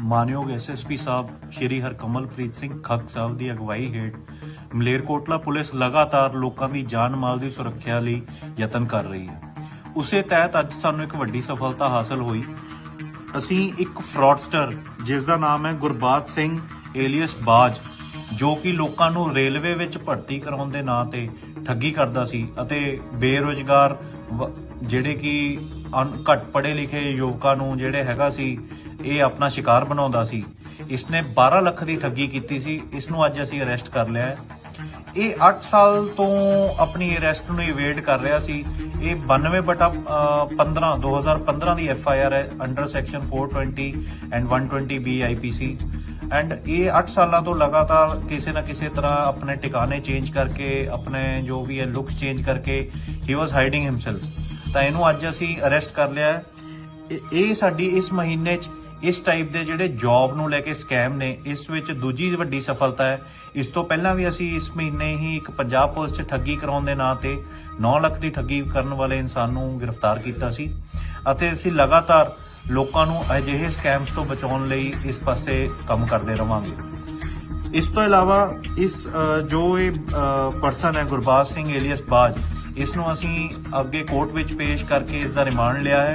ਮਾਨਯੋਗ ਐਸਐਸਪੀ ਸਾਹਿਬ ਸ਼੍ਰੀ ਹਰਕਮਲਪ੍ਰੀਤ ਸਿੰਘ ਖੱਕ ਸਾਹਿਬ ਦੀ ਅਗਵਾਈ ਹੇਠ ਮਲੇਰਕੋਟਲਾ ਪੁਲਿਸ ਲਗਾਤਾਰ ਲੋਕਾਂ ਦੀ ਜਾਨ ਮਾਲ ਦੀ ਸੁਰੱਖਿਆ ਲਈ ਯਤਨ ਕਰ ਰਹੀ ਹੈ। ਉਸੇ ਤਹਿਤ ਅੱਜ ਸਾਨੂੰ ਇੱਕ ਵੱਡੀ ਸਫਲਤਾ ਹਾਸਲ ਹੋਈ। ਅਸੀਂ ਇੱਕ ਫਰਾਡਸਟਰ, ਜਿਸ ਦਾ ਨਾਮ ਹੈ ਗੁਰਬਾਤ ਸਿੰਘ ਏਲੀਅਸ ਬਾਜ, ਜੋ ਕਿ ਲੋਕਾਂ ਨੂੰ ਰੇਲਵੇ ਵਿੱਚ ਭਰਤੀ ਕਰਾਉਣ ਦੇ ਨਾਂ ਤੇ ਠੱਗੀ ਕਰਦਾ ਸੀ ਅਤੇ ਬੇਰੋਜ਼ਗਾਰ ਜਿਹੜੇ ਕਿ ਅਨ- ਘੱਟ ਪੜ੍ਹੇ ਲਿਖੇ ਯੁਵਕਾਂ ਨੂੰ ਜਿਹੜੇ ਹੈਗਾ ਸੀ ਇਹ ਆਪਣਾ ਸ਼ਿਕਾਰ ਬਣਾਉਂਦਾ ਸੀ। ਇਸਨੇ 12 ਲੱਖ ਦੀ ਠੱਗੀ ਕੀਤੀ ਸੀ। ਇਸ ਨੂੰ ਅੱਜ ਅਸੀਂ ਅਰੈਸਟ ਕਰ ਲਿਆ ਹੈ। ਇਹ 8 ਸਾਲ ਤੋਂ ਆਪਣੀ ਅਰੈਸਟ ਨੂੰ ਇਵੇਡ ਕਰ ਰਿਹਾ ਸੀ। ਇਹ 92 ਬਟਾ ਅਹ, 15 2015 ਦੀ ਐਫ ਆਈ ਆਰ ਹੈ under section 420 and 120 B IPC and ਇਹ 8 ਸਾਲਾਂ ਤੋਂ ਲਗਾਤਾਰ ਕਿਸੇ ਨਾ ਕਿਸੇ ਤਰ੍ਹਾਂ ਆਪਣੇ ਟਿਕਾਣੇ ਚੇਂਜ ਕਰਕੇ ਆਪਣੇ ਜੋ ਵੀ ਹੈ ਲੁੱਕਸ ਚੇਂਜ ਕਰਕੇ ਹੀ ਵਾਸ ਹਾਈਡਿੰਗ ਹਿਮਸੈਲਫ ਤਾਂ ਇਹਨੂੰ ਅੱਜ ਅਸੀਂ ਅਰੈਸਟ ਕਰ ਲਿਆ ਹੈ। ਇਹ- ਸਾਡੀ ਇਸ ਮਹੀਨੇ 'ਚ ਇਸ ਟਾਈਪ ਦੇ ਜਿਹੜੇ ਜੌਬ ਨੂੰ ਲੈ ਕੇ ਸਕੈਮ ਨੇ, ਇਸ ਵਿੱਚ ਦੂਜੀ ਵੱਡੀ ਸਫਲਤਾ ਹੈ। ਇਸ ਤੋਂ ਪਹਿਲਾਂ ਵੀ ਅਸੀਂ ਇਸ ਮਹੀਨੇ ਹੀ ਇੱਕ ਪੰਜਾਬ ਪੁਲਿਸ 'ਚ ਠੱਗੀ ਕਰਾਉਣ ਦੇ ਨਾਂ ਤੇ 9 ਲੱਖ ਦੀ ਠੱਗੀ ਕਰਨ ਵਾਲੇ ਇਨਸਾਨ ਨੂੰ ਗ੍ਰਿਫਤਾਰ ਕੀਤਾ ਸੀ ਅਤੇ ਅਸੀਂ ਲਗਾਤਾਰ ਲੋਕਾਂ ਨੂੰ ਅਜਿਹੇ ਸਕੈਮਸ ਤੋਂ ਬਚਾਉਣ ਲਈ ਇਸ ਪਾਸੇ ਕੰਮ ਕਰਦੇ ਰਵਾਂਗੇ। ਇਸ ਤੋਂ ਇਲਾਵਾ ਇਸ ਜੋ ਇਹ ਪਰਸਨ ਹੈ ਗੁਰਬਾਜ ਸਿੰਘ ਏਲੀਅਸ ਬਾਜ ਇਸ ਨੂੰ ਅਸੀਂ ਅੱਗੇ ਕੋਰਟ ਵਿੱਚ ਪੇਸ਼ ਕਰਕੇ ਇਸ ਦਾ ਰਿਮਾਂਡ ਲਿਆ ਹੈ।